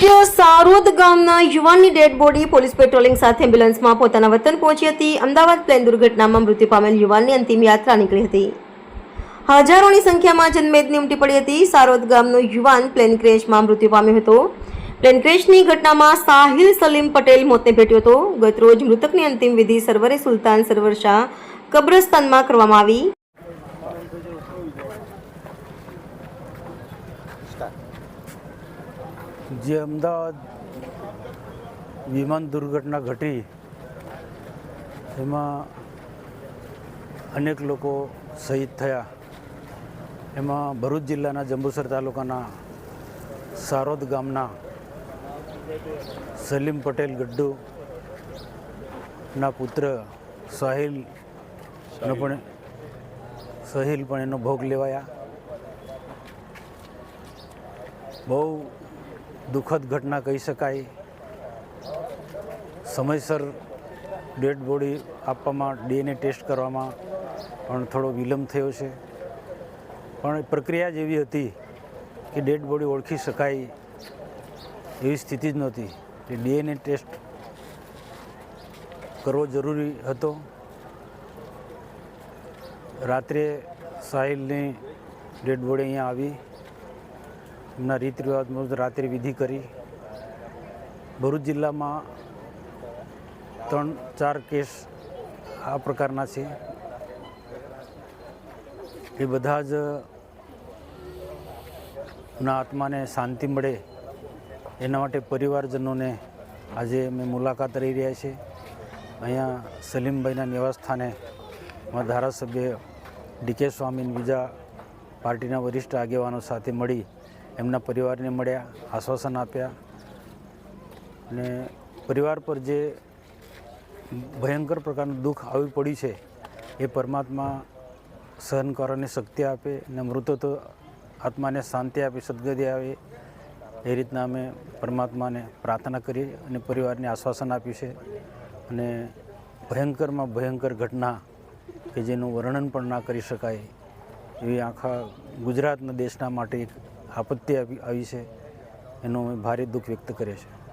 સારોદ ગામના યુવાનની dead body police patrolling સાથે એમ્બ્યુલન્સમાં પોતાના વતન પહોંચી હતી. અમદાવાદ પ્લેન દુર્ઘટનામાં મૃત્યુ પામેલ યુવાનની અંતિમ યાત્રા નીકળી હતી. હજારોની સંખ્યામાં જનમેદની ઉમટી પડી હતી. સારોદ ગામનો યુવાન પ્લેન ક્રેશમાં મૃત્યુ પામ્યો હતો. પ્લેન ક્રેશની ઘટનામાં સાહિલ સલીમ પટેલ મોતને ભેટ્યો હતો. ગતરોજ મૃતકની અંતિમ વિધિ સરવરે સુલતાન સરવર શાહ કબ્રસ્તાનમાં કરવામાં આવી. જે અમદાવાદ વિમાન દુર્ઘટના ઘટી, એમાં અનેક લોકો શહીદ થયા. એમાં ભરૂચ જિલ્લાના જંબુસર તાલુકાના સારોદ ગામના સલીમ પટેલ ગડ્ડુ ના પુત્ર સાહિલ પણ સહિલ પણ એનો ભોગ લેવાયા. બહુ દુઃખદ ઘટના કહી શકાય. સમયસર ડેડ બોડી આપવામાં, ડીએનએ ટેસ્ટ કરવામાં પણ થોડો વિલંબ થયો છે. પણ પ્રક્રિયા જ એવી હતી કે ડેડ બોડી ઓળખી શકાય એવી સ્થિતિ જ નહોતી કે ડીએનએ ટેસ્ટ કરવો જરૂરી હતો. રાત્રે સાહિલની ડેડ બોડી અહીંયા આવી. એમના રીત રિવાજ મુજબ રાત્રિ વિધિ કરી. ભરૂચ જિલ્લામાં ત્રણ, ચાર કેસ આ પ્રકારના છે. એ બધા જ ના આત્માને શાંતિ મળે એના માટે પરિવારજનોને આજે અમે મુલાકાત લઈ રહ્યા છે અહીંયા સલીમભાઈના નિવાસસ્થાને અમારા ધારાસભ્ય ડીકે સ્વામી બીજા પાર્ટીના વરિષ્ઠ આગેવાનો સાથે મળી એમના પરિવારને મળ્યા, આશ્વાસન આપ્યા. અને પરિવાર પર જે ભયંકર પ્રકારનું દુઃખ આવી પડ્યું છે, એ પરમાત્મા સહન કરવાની શક્તિ આપે અને મૃતત્વ આત્માને શાંતિ આપે, સદગતિ આવે. એ રીતના અમે પરમાત્માને પ્રાર્થના કરી અને પરિવારને આશ્વાસન આપ્યું છે. અને ભયંકરમાં ભયંકર ઘટના કે જેનું વર્ણન પણ ના કરી શકાય એવી આખા ગુજરાતના દેશના માટે એક આપત્તિ આવી છે. એનો અમે ભારે દુઃખ વ્યક્ત કરે છે.